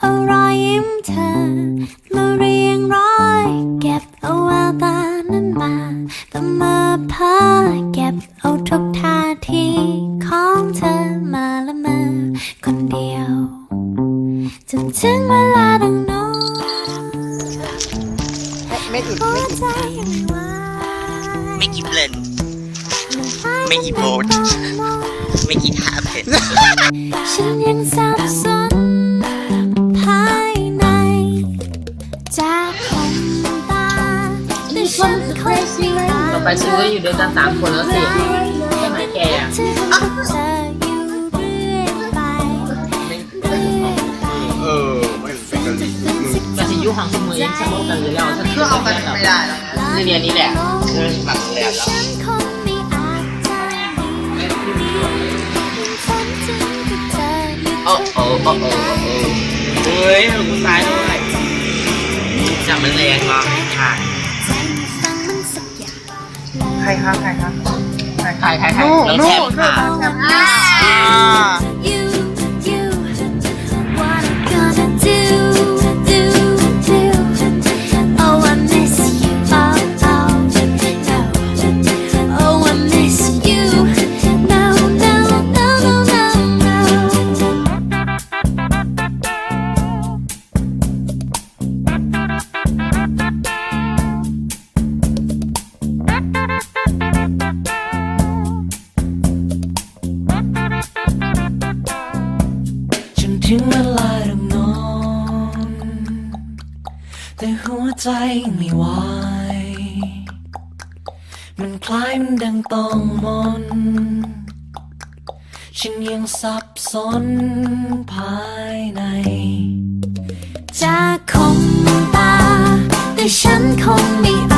เอารอยยิ้มเธอ มาเรียงร้อย เก็บเอาแววตานั้นมาแต่มาพาเก็บเอาทุกท่าทีของเธอมาละเมอคนเดียวจนถึงเวลาดังโน้ไม่หยุดไม่หยุดใจไม่ไม่กี่เพลนไม่กี่โพสไม่กี่ท่าเพลนฉันยังสับสน ไปซื้ออยู่ด้วยกันสามคนแล้วสิใช่ไหมแกอะเออยู่เรื่อยไปเรื่อยไปเออไม่เป็นกะหรี่มึงมาสิยุคของสมุยยังสมกันหรือเราถ้าก็เอากันไม่ได้แล้วนะเรียนนี้แหละเออหลังแล้วแล้วฉันคงไม่อาจจะโอ้โอ้โอ้โอ้เฮ้ยกูตายด้วยจับมันแรงมากค่ะ ใครครับใครครับใครใครใคร นู่น้องนู่แชมป์ค่ะแชมป์ อ่า ถึงเวลาต้องนอน แต่หัวใจไม่ไหวมันคล้ายมันดังต้องมน ฉันยังสับสนภายใน จะคมตา แต่ฉันคงไม่อา